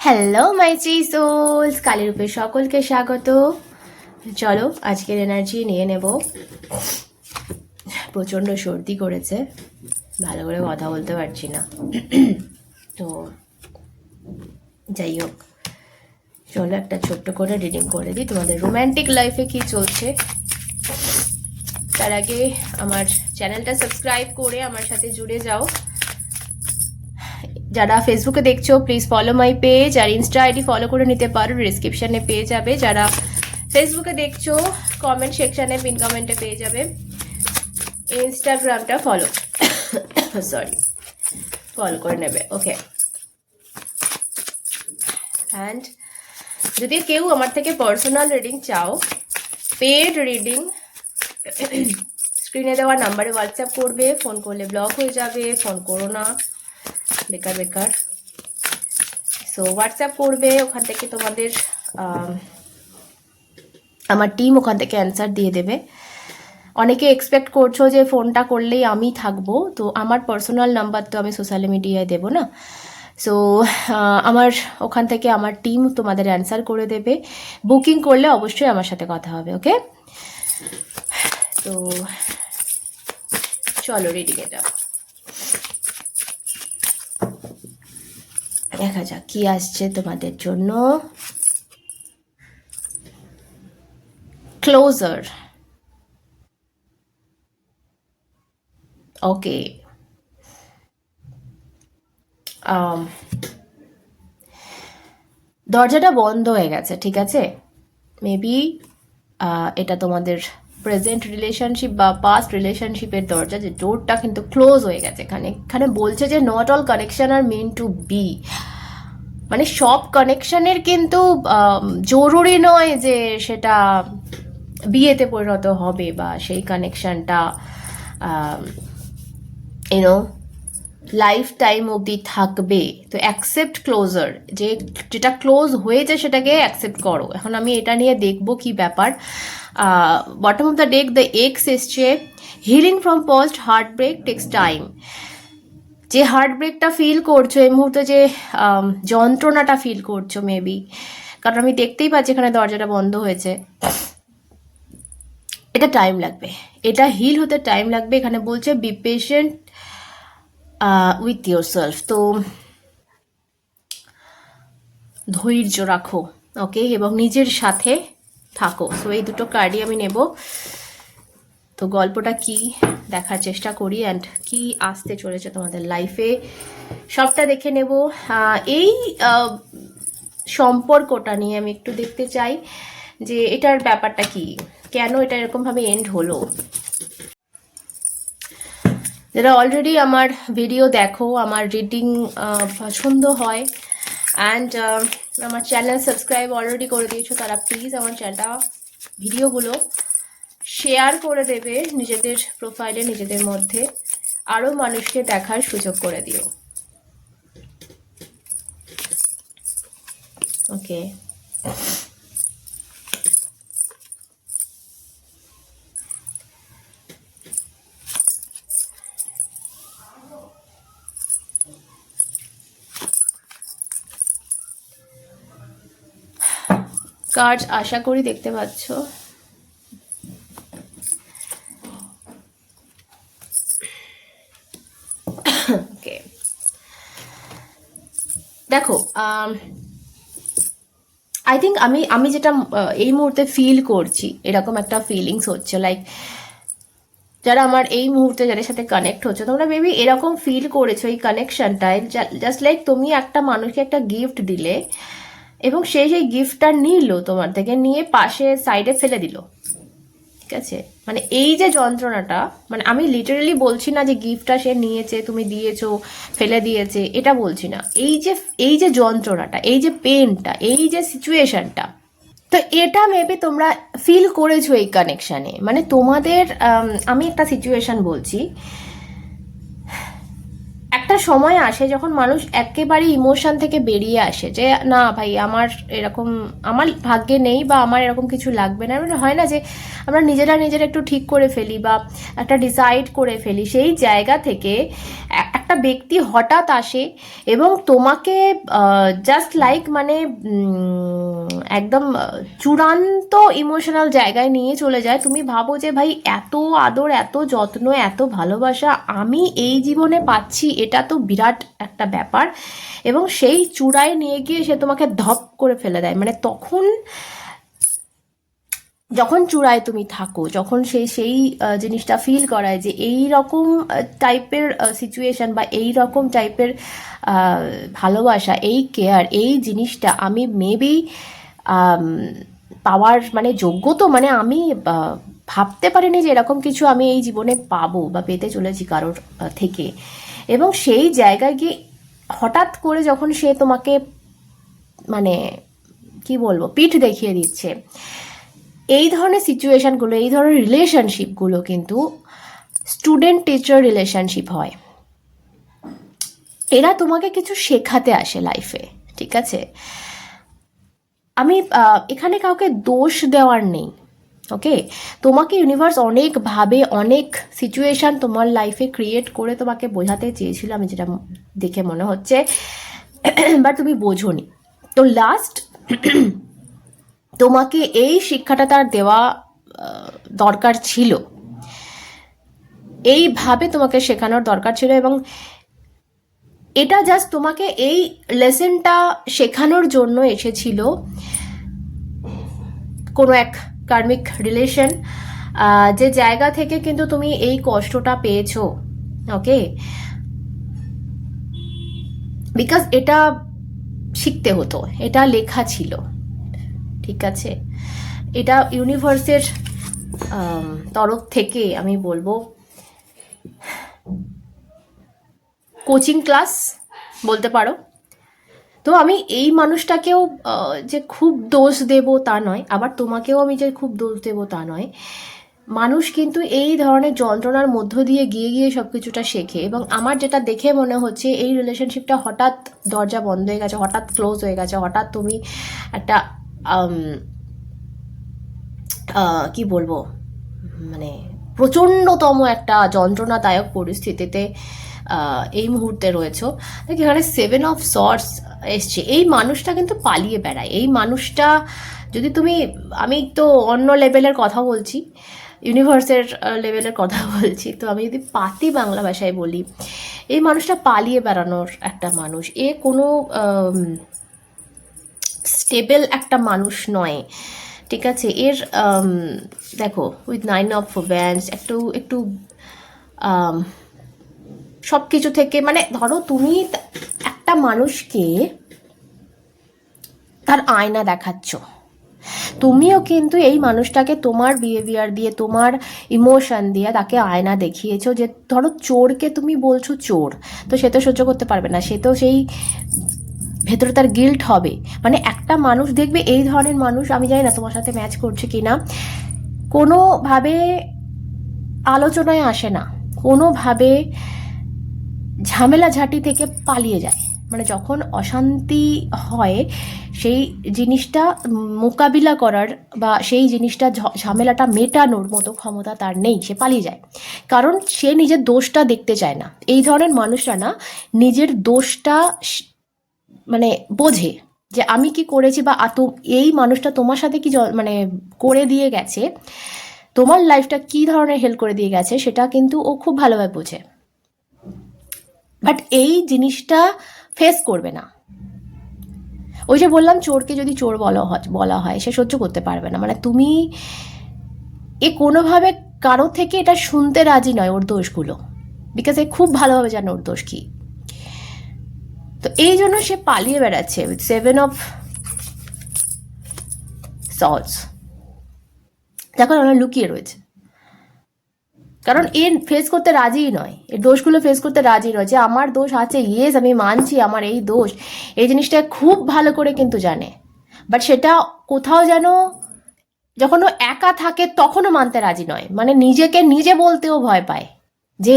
Hello my three souls কালীরূপে সকলকে স্বাগত। চলো, আজকের এনার্জি নিয়ে নেব। প্রচণ্ড সর্দি করেছে। ভালো করে কথা বলতে পারছি না। তো, যাই হোক। চলো, একটা ছোট্ট করে রিডিং করে দিই। তোমাদের রোম্যান্টিক লাইফে কি চলছে? তার আগে আমার চ্যানেলটা সাবস্ক্রাইব করে আমার সাথে জুড়ে যাও। যারা ফেসবুকে দেখছ প্লিজ ফলো মাই পেজ আর ইনস্টা আইডি ফলো করে নিতে পারো। ডিসক্রিপশানে পেয়ে যাবে। যারা ফেসবুকে দেখছ কমেন্ট সেকশানে পিন কমেন্টে পেয়ে যাবে। ইনস্টাগ্রামটা ফলো সরি ফলো করে নেবে। ওকে অ্যান্ড যদি কেউ আমার থেকে পার্সোনাল রিডিং চাও পেড রিডিং স্ক্রিনে দেওয়া নাম্বারে হোয়াটসঅ্যাপ করবে ফোন করলে ব্লক হয়ে যাবে ফোন করো না। বেকার বেকার। সো হোয়াটসঅ্যাপ করবে ওখান থেকে তোমাদের আম, আমার টিম ওখান থেকে অ্যান্সার দিয়ে দেবে। অনেকে এক্সপেক্ট করছ যে ফোনটা করলেই আমি থাকব তো আমার পার্সোনাল নাম্বার তো আমি সোশ্যাল মিডিয়ায় দেবো না। সো আমার ওখান থেকে আমার টিম তোমাদের অ্যান্সার করে দেবে। বুকিং করলে অবশ্যই আমার সাথে কথা হবে ওকে তো চলো রেডি যাও। দেখা যাক কি আসছে তোমাদের জন্য। ক্লোজার ওকে Um, দরজাটা বন্ধ হয়ে গেছে ঠিক আছে? মেবি এটা তোমাদের প্রেজেন্ট রিলেশনশিপ বা পাস্ট রিলেশনশিপের দরজা যে ডোরটা কিন্তু ক্লোজ হয়ে গেছে এখানে। এখানে বলছে যে not all connection are meant to be মানে সব কানেকশনের কিন্তু জরুরি নয় যে সেটা বিয়েতে পরিণত হবে বা সেই কানেকশনটা ইউনো লাইফ টাইম অবধি থাকবে। তো অ্যাকসেপ্ট ক্লোজার যে যেটা ক্লোজ হয়েছে সেটাকে অ্যাকসেপ্ট করো। এখন আমি এটা নিয়ে দেখব কি ব্যাপার। Bottom of the deck the ex এসছে healing from post heartbreak takes time যে হার্ট ব্রেকটা ফিল করছ, এই মুহূর্তে যে যন্ত্রণাটা ফিল করছ মেবি কারণ আমি দেখতেই পাচ্ছি এখানে দরজাটা বন্ধ হয়েছে। এটা টাইম লাগবে। এটা হিল হতে টাইম লাগবে। এখানে বলছে be patient with yourself তো, ধৈর্য রাখো ওকে এবং নিজের সাথে থাকো। সো এই দুটো কার্ডই আমি নেব। তো গল্পটা কি দেখার চেষ্টা করি অ্যান্ড কি আসতে চলেছে তোমাদের লাইফে সবটা দেখে নেব। এই সম্পর্কটা নিয়ে আমি একটু দেখতে চাই যে এটার ব্যাপারটা কি? কেন এটা এরকমভাবে এন্ড হলো? যারা অলরেডি আমার ভিডিও দেখো, আমার রিডিং পছন্দ হয়। অ্যান্ড আমার চ্যানেল সাবস্ক্রাইব অলরেডি করে দিয়েছ, তারা প্লিজ আমার চ্যানেলটা ভিডিওগুলো শেয়ার করে দেবে নিজেদের প্রোফাইলে নিজেদের মধ্যে। আরও মানুষকে দেখার সুযোগ করে দিও। ওকে কার্ড আশা করি দেখতে পাচ্ছ। ওকে দেখো আই থিঙ্ক আমি আমি যেটা এই মুহূর্তে ফিল করছি, এরকম একটা ফিলিংস হচ্ছে লাইক যারা আমার এই মুহূর্তে যাদের সাথে কানেক্ট হচ্ছে, তোমরা মেবি এরকম ফিল করেছ এই কানেকশনটায় জাস্ট লাইক তুমি একটা মানুষকে একটা গিফট দিলে এবং সে সেই গিফটটা নিল তোমার থেকে নিয়ে পাশে সাইডে ফেলে দিল। ঠিক আছে? মানে এই যে যন্ত্রণাটা মানে আমি লিটারালি বলছি না যে গিফটটা সে নিয়েছে, তুমি দিয়েছ, ফেলে দিয়েছে, এটা বলছি না। এই যে এই যে যন্ত্রণাটা, এই যে পেনটা এই যে সিচুয়েশনটা তো এটা মেবি তোমরা ফিল করেছ এই কানেকশানে মানে তোমাদের, আমি একটা সিচুয়েশন বলছি। একটা সময় আসে যখন মানুষ একেবারে ইমোশন থেকে বেরিয়ে আসে যে, না ভাই, আমার এরকম, আমার ভাগ্যে নেই বা আমার এরকম কিছু লাগবে না। মানে হয় না যে, আমরা নিজেরা নিজেরা একটু ঠিক করে ফেলি বা একটা ডিসাইড করে ফেলি। সেই জায়গা থেকে একটা ব্যক্তি হঠাৎ আসে এবং তোমাকে জাস্ট লাইক মানে একদম চূড়ান্ত ইমোশনাল জায়গায় নিয়ে চলে যায়। তুমি ভাবো যে, ভাই, এত আদর, এত যত্ন, এত ভালোবাসা আমি এই জীবনে পাচ্ছি, এটা তো বিরাট একটা ব্যাপার। এবং সেই চূড়ায় নিয়ে গিয়ে সে তোমাকে ধপ করে ফেলে দেয়। মানে তখন যখন চূড়ায় তুমি থাকো, যখন সেই সেই জিনিসটা ফিল করায় যে এই রকম টাইপের সিচুয়েশন বা এই রকম টাইপের ভালোবাসা, এই কেয়ার এই জিনিসটা আমি মেবি পাওয়ার মানে যোগ্য তো মানে আমি ভাবতে পারিনি যে এরকম কিছু আমি এই জীবনে পাবো বা পেতে চলেছি কারোর থেকে। এবং সেই জায়গায় গিয়ে হঠাৎ করে যখন সে তোমাকে মানে কি বলব, পিঠ দেখিয়ে দিচ্ছে এই ধরনের সিচুয়েশানগুলো এই ধরনের রিলেশনশিপগুলো কিন্তু স্টুডেন্ট টিচার রিলেশনশিপ হয়। এরা তোমাকে কিছু শেখাতে আসে লাইফে ঠিক আছে? আমি এখানে কাউকে দোষ দেওয়ার নেই ওকে তোমাকে ইউনিভার্স অনেকভাবে অনেক সিচুয়েশন তোমার লাইফে ক্রিয়েট করে তোমাকে বোঝাতে চেয়েছিল, আমি যেটা দেখে মনে হচ্ছে। বাট তুমি বোঝোনি। তো লাস্ট তোমাকে এই শিক্ষাটা তার দেওয়া দরকার ছিল। এইভাবে তোমাকে শেখানোর দরকার ছিল এবং এটা জাস্ট তোমাকে এই লেসনটা শেখানোর জন্য এসেছিল কোনো এক কার্মিক রিলেশন যে জায়গা থেকে কিন্তু তুমি এই কষ্টটা পেয়েছ ওকে বিকজ এটা শিখতে হতো, এটা লেখা ছিল। ঠিক আছে। এটা ইউনিভার্সের তরফ থেকে আমি বলব। কোচিং ক্লাস বলতে পারো। তো আমি এই মানুষটাকেও যে খুব দোষ দেব তা নয়, আবার তোমাকেও আমি যে খুব দোষ দেব তা নয়। মানুষ কিন্তু এই ধরনের যন্ত্রণার মধ্য দিয়ে গিয়ে গিয়ে সব কিছুটা শেখে এবং আমার যেটা দেখে মনে হচ্ছে, এই রিলেশনশিপটা হঠাৎ দরজা বন্ধ হয়ে গেছে, হঠাৎ ক্লোজ হয়ে গেছে, হঠাৎ তুমি একটা কি বলব? মানে প্রচণ্ডতম একটা যন্ত্রণাদায়ক পরিস্থিতিতে এই মুহূর্তে রয়েছে। এখানে সেভেন অফ সর্টস এসছে। এই মানুষটা কিন্তু পালিয়ে বেড়ায়। এই মানুষটা, যদি তুমি, আমি তো অন্য লেভেলের কথা বলছি ইউনিভার্সের লেভেলের কথা বলছি, তো আমি যদি পাতি বাংলা ভাষায় বলি, এই মানুষটা পালিয়ে বেড়ানোর একটা মানুষ। এ কোনো স্টেবল একটা মানুষ নয়, ঠিক আছে? এর দেখো উইথ নাইন অফ ব্যান্ডস একটু একটু সব কিছু থেকে মানে ধরো তুমি একটা মানুষকে তার আয়না দেখাচ্ছ। তুমিও কিন্তু এই মানুষটাকে তোমার বিহেভিয়ার দিয়ে, তোমার ইমোশন দিয়ে তাকে আয়না দেখিয়েছো যে, ধরো চোরকে তুমি বলছো চোর, তো সে তো সহ্য করতে পারবে না। সে তো সেই ভেতরে তার গিল্ট হবে। মানে একটা মানুষ দেখবে, এই ধরনের মানুষ, আমি জানি না তোমার সাথে ম্যাচ করছে কি না কোনোভাবে আলোচনায় আসে না। কোনোভাবে ঝামেলা ঝাঁটি থেকে পালিয়ে যায়। মানে যখন অশান্তি হয়, সেই জিনিসটা মোকাবিলা করার বা সেই জিনিসটা ঝামেলাটা মেটানোর মতো ক্ষমতা তার নেই, সে পালিয়ে যায়। কারণ সে নিজের দোষটা দেখতে চায় না। এই ধরনের মানুষরা না, নিজের দোষটা মানে বোঝে যে আমি কি করেছি বা এই মানুষটা তোমার সাথে কি মানে করে দিয়ে গেছে, তোমার লাইফটা কি ধরনের হেল্প করে দিয়ে গেছে সেটা কিন্তু ও খুব ভালোভাবে বোঝে। বাট এই জিনিসটা ফেস করবে না। ওই যে বললাম, চোরকে যদি চোর বলা হয় বলা হয়, সে সহ্য করতে পারবে না। মানে তুমি এ কোনোভাবে কারও থেকে এটা শুনতে রাজি নয় ওর দোষগুলো। বিকজ এ খুব ভালোভাবে জানে ওর দোষ কি। তো এই জন্য সে পালিয়ে বেড়াচ্ছে উইথ সেভেন অফ সলস দেখো ওরা লুকিয়ে রয়েছে। কারণ এ ফেস করতে রাজিই নয়। এর দোষগুলো ফেস করতে রাজি নয় যে আমার দোষ আছে ইয়েস আমি মানছি আমার এই দোষ। এই জিনিসটা খুব ভালো করে কিন্তু জানে। বাট সেটা কোথাও যেন যখন ও একা থাকে তখনও মানতে রাজি নয়। মানে নিজেকে নিজে বলতেও ভয় পায় যে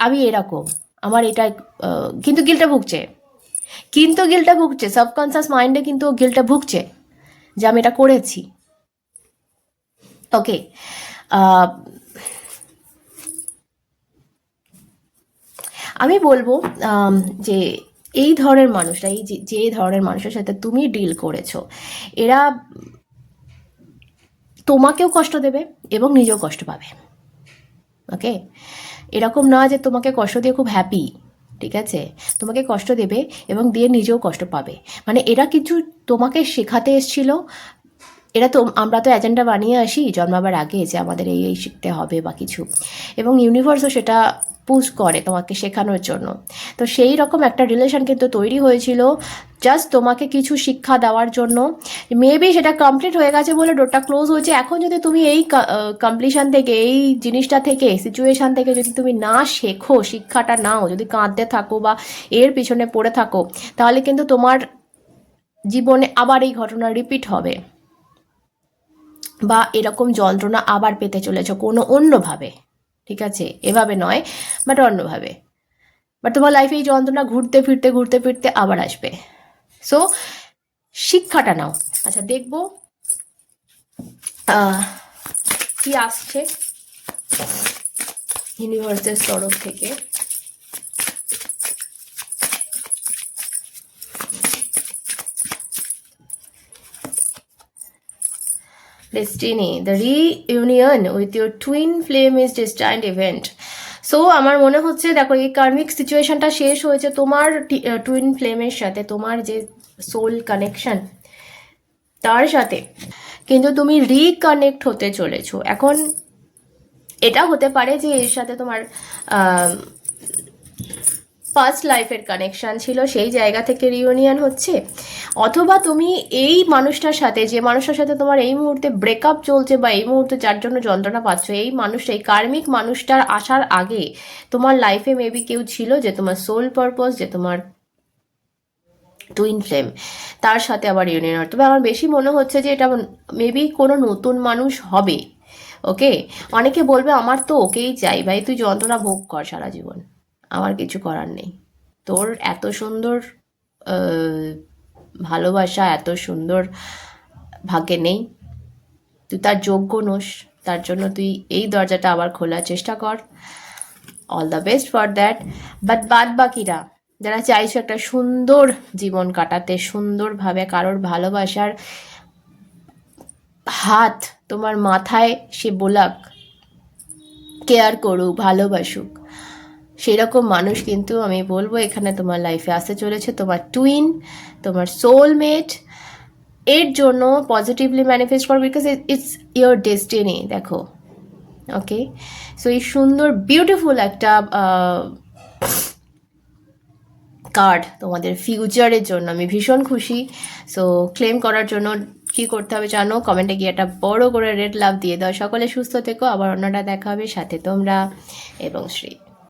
আমি এরকম, আমার এটা কিন্তু গিলটা ভুগছে। কিন্তু গিলটা ভুগছে সাবকনসিয়াস মাইন্ডে কিন্তু ও গিলটা ভুগছে যে আমি এটা করেছি। ওকে আমি বলব যে এই ধরনের মানুষরা, এই যে ধরনের মানুষের সাথে তুমি ডিল করেছ, এরা তোমাকেও কষ্ট দেবে এবং নিজেও কষ্ট পাবে। ওকে এরকম না যে তোমাকে কষ্ট দিয়ে খুব হ্যাপি ঠিক আছে? তোমাকে কষ্ট দেবে এবং দিয়ে নিজেও কষ্ট পাবে। মানে এরা কিছু তোমাকে শেখাতে এসছিল? এরা তো আমরা তো এজেন্ডা বানিয়ে আসি, জন্মাবার আগে যে আমাদের এই এই শিখতে হবে বা কিছু। এবং ইউনিভার্সও সেটা পুশ করে তোমাকে শেখানোর জন্য। তো সেই রকম একটা রিলেশন কিন্তু তৈরি হয়েছিল। জাস্ট তোমাকে কিছু শিক্ষা দেওয়ার জন্য। মেবি সেটা কমপ্লিট হয়ে গেছে বলে ডোরটা ক্লোজ হয়েছে। এখন যদি তুমি এই কমপ্লিশন থেকে, এই জিনিসটা থেকে সিচুয়েশান থেকে যদি তুমি না শেখো, শিক্ষাটা নাও, যদি কাঁদতে থাকো বা এর পিছনে পড়ে থাকো, তাহলে কিন্তু তোমার জীবনে আবার এই ঘটনা রিপিট হবে। বা এরকম যন্ত্রণা আবার পেতে চলেছ কোনো অন্যভাবে, ঠিক আছে? এভাবে নয় বাট অন্যভাবে। বাট তোমার লাইফে এই যন্ত্রণা ঘুরতে ফিরতে ঘুরতে ফিরতে আবার আসবে। সো শিক্ষাটা নাও। আচ্ছা দেখব কি আসছে? ইউনিভার্সের তরফ থেকে। Destiny, the reunion with your twin flame is destined event. So আমার মনে হচ্ছে দেখো এই কার্মিক সিচুয়েশনটা শেষ হয়েছে তোমার টুইন ফ্লেমের সাথে তোমার যে সোল কানেকশন তার সাথে কিন্তু তুমি রিকানেক্ট হতে চলেছো এখন এটা হতে পারে যে এর সাথে তোমার ফার্স্ট লাইফের কানেকশন ছিল, সেই জায়গা থেকে রিউনিয়ন হচ্ছে। অথবা তুমি এই মানুষটার সাথে, যে মানুষটার সাথে তোমার এই মুহূর্তে ব্রেকআপ চলছে বা এই মুহূর্তে যার জন্য যন্ত্রণা পাচ্ছ, এই মানুষটা, এই কার্মিক মানুষটার আসার আগে তোমার লাইফে মেবি কেউ ছিল যে তোমার সোল পারপস যে তোমার টুইন ফ্লেম তার সাথে আবার ইউনিয়ন হয়। তবে আমার বেশি মনে হচ্ছে যে এটা মেবি কোনো নতুন মানুষ হবে ওকে অনেকে বলবে, আমার তো ওকেই চাই ভাই, তুই যন্ত্রণা ভোগ কর সারা জীবন। আমার কিছু করার নেই। তোর এত সুন্দর ভালোবাসা, এত সুন্দর ভাগ্যে নেই। তুই তার যোগ্য নোস, তার জন্য তুই এই দরজাটা আবার খোলার চেষ্টা কর। All the best for that but বাদ বাকিরা, যারা চাইছো একটা সুন্দর জীবন কাটাতে, সুন্দরভাবে কারোর ভালোবাসার হাত তোমার মাথায় সে বোলাক কেয়ার করুক, ভালোবাসুক। সেরকম মানুষ কিন্তু আমি বলব এখানে তোমার লাইফে আসতে চলেছে। তোমার টুইন তোমার সোলমেট এর জন্য পজিটিভলি ম্যানিফেস্ট করো বিকজ ইটস ইয়োর ডেস্টিনি দেখো। ওকে সো এই সুন্দর বিউটিফুল একটা কার্ড তোমাদের ফিউচারের জন্য। আমি ভীষণ খুশি। সো ক্লেম করার জন্য কি করতে হবে জানো? কমেন্টে গিয়ে একটা বড় করে রেড লাভ দিয়ে দাও। সকলে সুস্থ থেকো। আবার অন্যটা দেখা হবে। সাথে তোমরা এবং শ্রী।